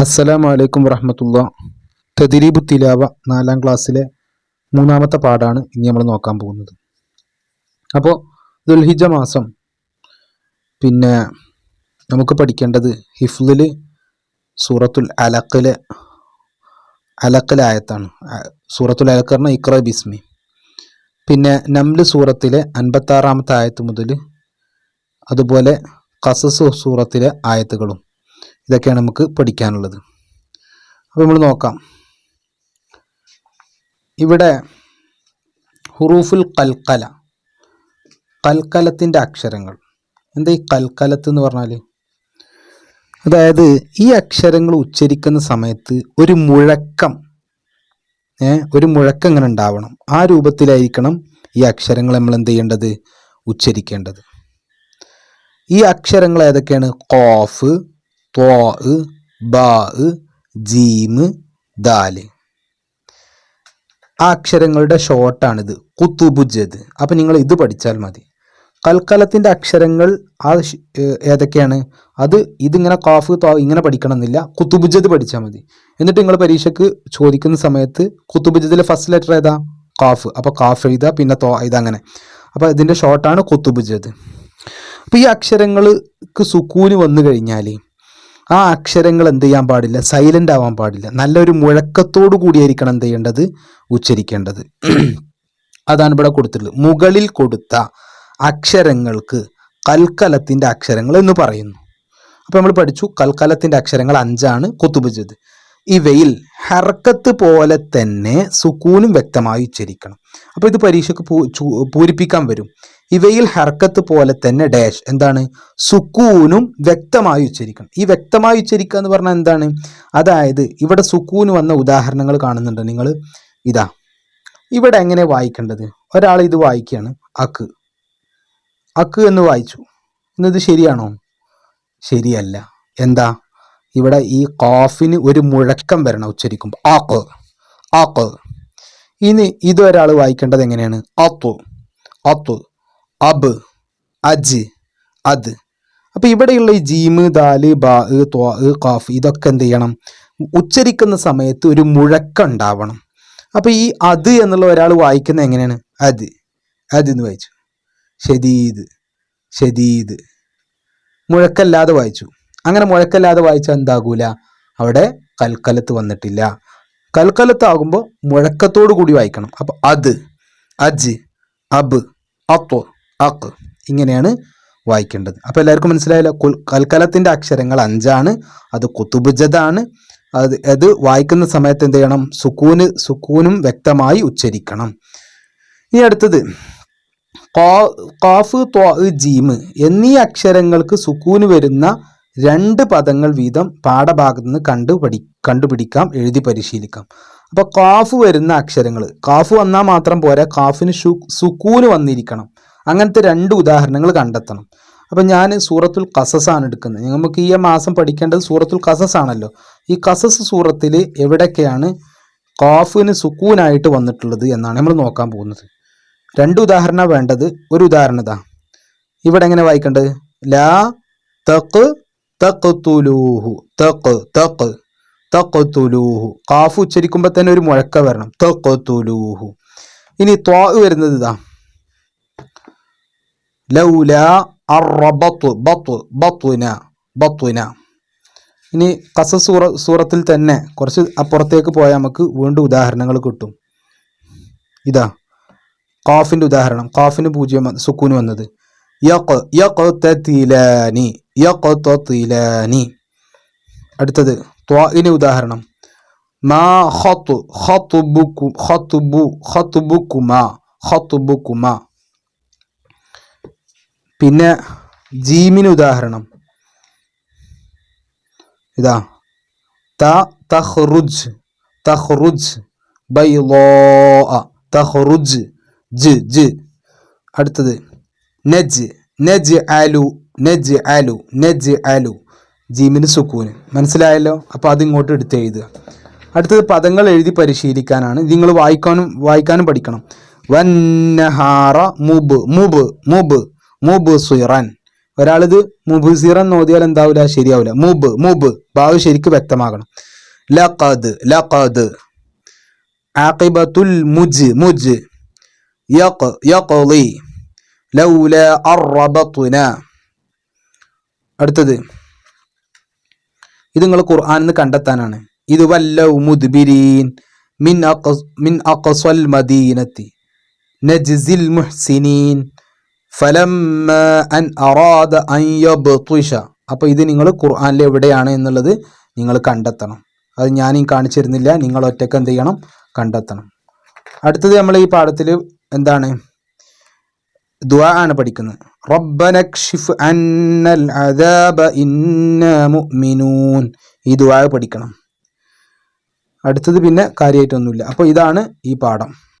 അസ്സലാമു വലൈക്കും വറഹമത്തുള്ള. തദിരീബു തിലാവ നാലാം ക്ലാസ്സിലെ മൂന്നാമത്തെ പാഠാണ് ഇനി നമ്മൾ നോക്കാൻ പോകുന്നത്. അപ്പോൾ ദുൽഹിജ മാസം പിന്നെ നമുക്ക് പഠിക്കേണ്ടത് ഹിഫ്ലിൽ സൂറത്തുൽ അലക്കിലെ അലക്കലായത്താണ് സൂറത്തുൽ അലക്കറിന് ഇക്ര ബിസ്മി. പിന്നെ നംൽ സൂറത്തിലെ അൻപത്താറാമത്തെ ആയത്ത് മുതൽ അതുപോലെ കസസ് സൂറത്തിലെ ആയത്തുകളും. ഇതൊക്കെയാണ് നമുക്ക് പഠിക്കാനുള്ളത്. അപ്പോൾ നമ്മൾ നോക്കാം. ഇവിടെ ഹുറൂഫുൽ കൽക്കല. കൽക്കലത്തിന്റെ അക്ഷരങ്ങൾ. എന്താ ഈ കൽക്കലത്ത് എന്ന് പറഞ്ഞാൽ അതായത് ഈ അക്ഷരങ്ങൾ ഉച്ചരിക്കുന്ന സമയത്ത് ഒരു മുഴക്കം ഒരു മുഴക്കം ഇങ്ങനെ ഉണ്ടാവണം. ആ രൂപത്തിലായിരിക്കണം ഈ അക്ഷരങ്ങൾ നമ്മൾ എന്ത് ചെയ്യേണ്ടത്? ഉച്ചരിക്കേണ്ടത്. ഈ അക്ഷരങ്ങൾ ഏതൊക്കെയാണ്? കോഫ് ത്വാ ബാ ജീമ് ദാൽ. ആ അക്ഷരങ്ങളുടെ ഷോർട്ടാണിത്. കുത്തുബുജത് അപ്പം നിങ്ങൾ ഇത് പഠിച്ചാൽ മതി. കൽക്കലത്തിന്റെ അക്ഷരങ്ങൾ ആ ഏതൊക്കെയാണ്? അത് ഇതിങ്ങനെ കാഫ് ഇങ്ങനെ പഠിക്കണമെന്നില്ല. കുത്തുബുജത് പഠിച്ചാൽ മതി. എന്നിട്ട് നിങ്ങൾ പരീക്ഷയ്ക്ക് ചോദിക്കുന്ന സമയത്ത് കുത്തുബുജത്തിലെ ഫസ്റ്റ് ലെറ്റർ ഏതാ? കാഫ്. അപ്പോൾ കാഫ് എഴുതുക പിന്നെ തോ എഴുതുക അങ്ങനെ. അപ്പോൾ ഇതിന്റെ ഷോർട്ടാണ് കുത്തുബുജത് അപ്പോൾ ഈ അക്ഷരങ്ങൾക്ക് സുക്കൂന് വന്നു കഴിഞ്ഞാൽ ആ അക്ഷരങ്ങൾ എന്ത് ചെയ്യാൻ പാടില്ല സൈലന്റ് ആവാൻ പാടില്ല. നല്ലൊരു മുഴക്കത്തോടു കൂടിയായിരിക്കണം എന്ത് ചെയ്യേണ്ടത്? ഉച്ചരിക്കേണ്ടത്. അതാണ് ഇവിടെ കൊടുത്തിട്ടുള്ളത്. മുകളിൽ കൊടുത്ത അക്ഷരങ്ങൾക്ക് കൽക്കലത്തിന്റെ അക്ഷരങ്ങൾ എന്ന് പറയുന്നു. അപ്പോൾ നമ്മൾ പഠിച്ചു കൽക്കലത്തിന്റെ അക്ഷരങ്ങൾ അഞ്ചാണ് കൊത്തുപിച്ചത് ഇവയിൽ ഹർക്കത്ത് പോലെ തന്നെ സുക്കൂനും വ്യക്തമായി ഉച്ചരിക്കണം. അപ്പോൾ ഇത് പരീക്ഷയ്ക്ക് പൂരിപ്പിക്കാൻ വരും. ഇവയിൽ ഹർക്കത്ത് പോലെ തന്നെ ഡാഷ് എന്താണ്? സുക്കൂനും വ്യക്തമായി ഉച്ചരിക്കണം. ഈ വ്യക്തമായി ഉച്ചരിക്കുക എന്ന് പറഞ്ഞാൽ എന്താണ്? അതായത് ഇവിടെ സുക്കൂന് വന്ന ഉദാഹരണങ്ങൾ കാണുന്നുണ്ട്. നിങ്ങൾ ഇതാ ഇവിടെ എങ്ങനെ വായിക്കേണ്ടത്? ഒരാൾ ഇത് വായിക്കുകയാണ്. അക്ക്. അക്ക് എന്ന് വായിച്ചു. എന്നത് ശരിയാണോ? ശരിയല്ല. എന്താ? ഇവിടെ ഈ കാഫിന് ഒരു മുഴക്കം വരണം ഉച്ചരിക്കുമ്പോൾ ആക്ക് ആക്ക് ഇനി ഇതൊരാൾ വായിക്കേണ്ടത് എങ്ങനെയാണ്? അത്തു അത്തു അബ് അജ് അത് അപ്പോൾ ഇവിടെയുള്ള ഈ ജീമ് ദാൽ ബാ ത്വാ കാഫ് ഇതൊക്കെ എന്ത് ചെയ്യണം? ഉച്ചരിക്കുന്ന സമയത്ത് ഒരു മുഴക്കം ഉണ്ടാവണം. അപ്പോൾ ഈ അത് എന്നുള്ള ഒരാൾ വായിക്കുന്നത് എങ്ങനെയാണ്? അത് അത് എന്ന് വായിച്ചു. ഷദീദ് ഷദീദ് മുഴക്കല്ലാതെ വായിച്ചു. അങ്ങനെ മുഴക്കല്ലാതെ വായിച്ചാൽ എന്താകൂല. അവിടെ കൽക്കലത്ത് വന്നിട്ടില്ല. കൽക്കലത്താകുമ്പോൾ മുഴക്കത്തോടു കൂടി വായിക്കണം. അപ്പൊ അത് അജ് അബ് അത്വ അക്ക് ഇങ്ങനെയാണ് വായിക്കേണ്ടത്. അപ്പോൾ എല്ലാവർക്കും മനസ്സിലായല്ലോ കൽക്കലത്തിന്റെ അക്ഷരങ്ങൾ അഞ്ചാണ് അത് കുത്തുബുജതാണ് അത് അത് വായിക്കുന്ന സമയത്ത് എന്ത് ചെയ്യണം? സുക്കൂന് സുക്കൂനും വ്യക്തമായി ഉച്ചരിക്കണം. ഇനി അടുത്തത് കാഫ് ത്വാ ജീമ് എന്നീ അക്ഷരങ്ങൾക്ക് സുക്കൂന് വരുന്ന രണ്ട് പദങ്ങൾ വീതം പാഠഭാഗത്ത് നിന്ന് കണ്ടുപഠി കണ്ടുപിടിക്കാം എഴുതി പരിശീലിക്കാം. അപ്പൊ കാഫ് വരുന്ന അക്ഷരങ്ങൾ. കാഫ് വന്നാൽ മാത്രം പോരാ കാഫിന് ഷു സുക്കൂന് വന്നിരിക്കണം. അങ്ങനത്തെ രണ്ട് ഉദാഹരണങ്ങൾ കണ്ടെത്തണം. അപ്പം ഞാൻ സൂറത്തുൽ കസസ് ആണ് എടുക്കുന്നത്. നമുക്ക് ഈ മാസം പഠിക്കേണ്ടത് സൂറത്തുൽ കസസ് ആണല്ലോ ഈ കസസ് സൂറത്തിൽ എവിടെയൊക്കെയാണ് കാഫിന് സുക്കൂനായിട്ട് വന്നിട്ടുള്ളത് എന്നാണ് നമ്മൾ നോക്കാൻ പോകുന്നത്. രണ്ട് ഉദാഹരണ വേണ്ടത്. ഒരു ഉദാഹരണം ഇതാ ഇവിടെ എങ്ങനെ വായിക്കേണ്ടത്? ലാ തക്ക് തഖ്തുലൂഹു തഖ് തക്ക് തഖ്തുലൂഹു. കാഫ് ഉച്ചരിക്കുമ്പോൾ തന്നെ ഒരു മുഴക്ക വരണം. തഖ്തുലൂഹു. ഇനി ത്വാ വരുന്നത് ഇതാ. ലൗല അറബത്തു ബത്തു ബത്തുന ബത്തുന ഇനി കസ സൂറ സൂറത്തിൽ തന്നെ കുറച്ച് അപ്പുറത്തേക്ക് പോയാൽ നമുക്ക് വീണ്ടും ഉദാഹരണങ്ങൾ കിട്ടും. ഇതാ. കാഫിന്റെ ഉദാഹരണം. കാഫിന് പൂജ്യം സുക്കൂന് വന്നത്. യഖ് യഖ്തതിലാനി യഖ്തതിലാനി. അടുത്തത് ത്വാഇന് ഉദാഹരണം. മാ ഖത്തു ഖത്ബുക്കു ഖത്ബു ഖത്ബുക്കുമാ ഖത്ബുക്കുമാ പിന്നെ ജീമിന് ഉദാഹരണം. ഇതാ ത തഖ്റുജ് തഖ്റുജ് ബൈളാ തഖ്റുജ് ജ് ജ്. അടുത്തത് നജ് നജ് അലു നജ് അലു നജ് അലു ജീമിന് സുക്കൂന്. മനസ്സിലായല്ലോ? അപ്പോൾ അത് ഇങ്ങോട്ട് എടുത്ത് എഴുതുക. അടുത്തത് പദങ്ങൾ എഴുതി പരിശീലിക്കാനാണ്. നിങ്ങൾ വായിക്കാനും വായിക്കാനും പഠിക്കണം. വന്നഹാറ മുബ് മുബ് മുബ് മുബ് സുറൻ ഒരാളിത് മുബുസിറൻ നോദിയാൽ എന്താവില്ല ശരിയാവില്ല മുബ് മുബ്. ഭാവ് ശരിക്ക് വ്യക്തമാകണം. ലഖദ് ലഖദ്. ആഖിബത്തുൽ മുജ് മുജ്. യഖ് യഖ്ളി ലൗല അറബത്തുന അടുത്തത്. ഇത് നിങ്ങൾ ഖുർആനിൽ നിന്ന് കണ്ടെത്താനാണ്. ഇത് വല്ലൗ മുദ്ബിരീൻ മിൻ അഖസ് മിൻ അഖസൽ മദീനത്തി നജ്സിൽ മുഹ്സിനീൻ ഫലമ്മ അൻ അറാദ അൻ യബ്തിഷ. അപ്പോൾ ഇത് നിങ്ങൾ ഖുർആാനിൽ എവിടെയാണ് എന്നുള്ളത് നിങ്ങൾ കണ്ടെത്തണം. അത് ഞാനീ കാണിച്ചിരുന്നില്ല. കാണിച്ചു നിങ്ങൾ ഒറ്റയ്ക്ക് എന്ത് ചെയ്യണം? കണ്ടെത്തണം. അടുത്തത് നമ്മൾ ഈ പാഠത്തിൽ എന്താണ്? ദുആ ആണ് പഠിക്കുന്നത് റബ്ബനക്ഷിഫ് അന്നൽ അദാബ ഇന്ന മുഅ്മിനൂൻ. ഈ ദുആ പഠിക്കണം. അടുത്തത് പിന്നെ കാര്യമായിട്ടൊന്നുമില്ല അപ്പോൾ ഇതാണ് ഈ പാഠം.